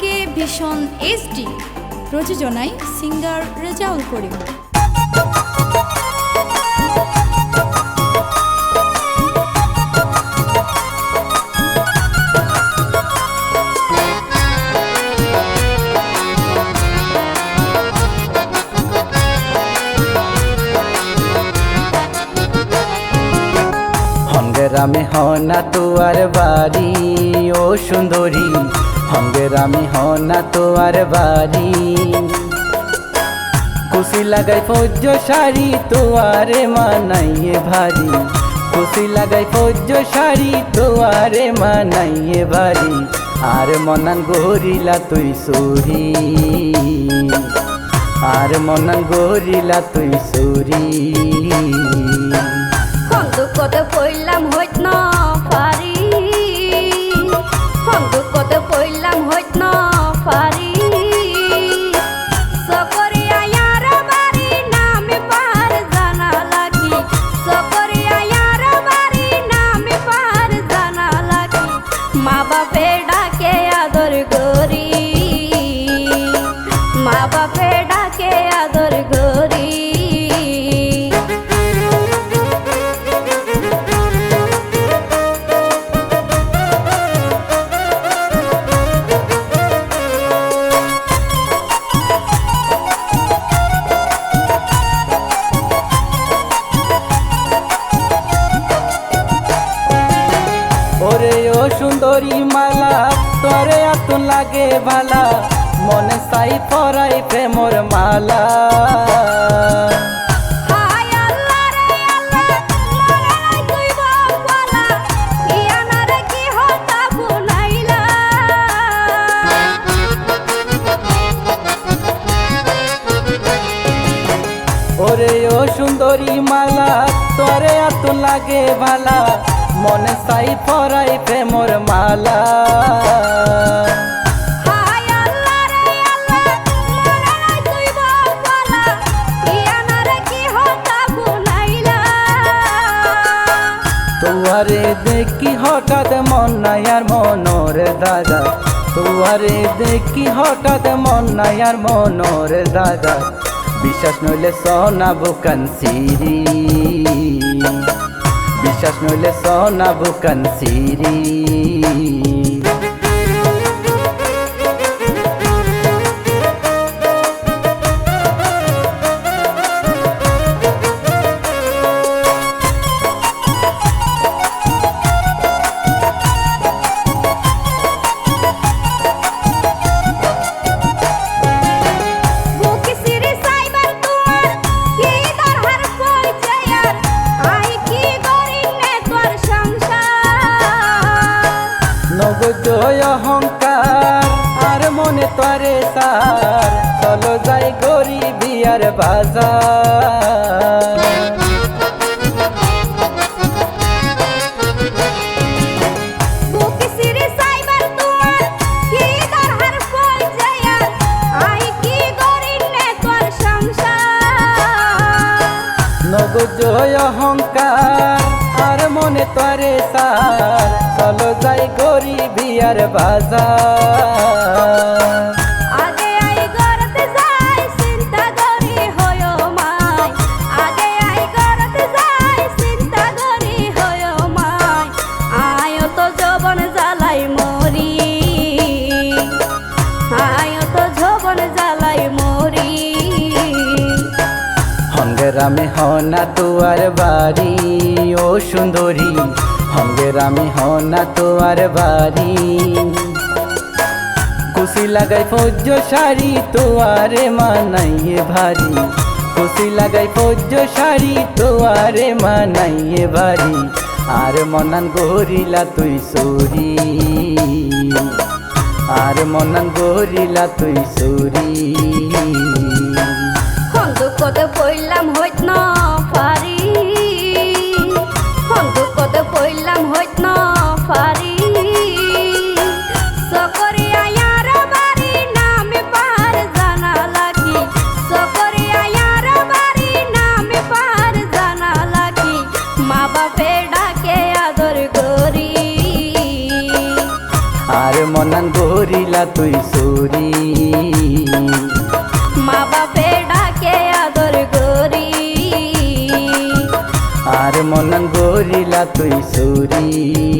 কে ভীষণ এইচডি প্রযোজনায় সিঙ্গার রেজাউল করিম। হঙ্গেরামে হনা তোয়ার বাড়ি ও সুন্দরী। হঙ্গেরামে হনা তোয়ার বাড়ি। খুশি লাগাই ফৌজ শাড়ি তোয়ারে মানাইয়ে ভারী। খুশি লাগাই ফৌজ শাড়ি তোয়ারে মানাইয়ে ভারী। আর মনান গরিলা তুই সুরি। আর মনান গরিলা তুই সুরি। দুঃখতে পড়লাম হইত না। বাপে ডাকে আদর গরি ওরে ও সুন্দরী মালা তোরে এত লাগে ভালা মনে সাই পরাই প্রেমর মালা। ওরে ও সুন্দরী মালা তোরে এত লাগে ভালা। মনে সাই পরাই প্রেমর মালা। তুয়ারে দেখি হঠাৎ মন নাই আর মনোর দাদা। তুয়ারে দেখি হঠাৎ মন নাই আর মনোর দাদা। বিশ্বাস নইলে সোনা বুকান সিরি বিশ্বাস নইলে সোনা বুকান সিরি সার চলো যাই গরিবি আর বাজার। নগদ অহংকার আর মনে তরে সার চলো যাই গরিবি আর বাজার। হঙ্গেরামে হনা তোয়ার বাড়ি, ও সুন্দরী। হঙ্গেরামে হনা তোয়ার বাড়ি। খুশি লাগাই ফৌজ শাড়ি তোয়ারে মানাইয়ে ভারী। খুশি লাগাই ফৌজ শাড়ি তোয়ারে মানাইয়ে ভারী। আর মনান গরিলা তুই সুরি। আর মনান গরিলা তুই সুরি। দুঃখতে পড়লাম হইত না পারি। দুঃখতে পড়লাম হইত না পারি। আর মনান গরিলা তুই সুরি। মা বাপে তুই সুরি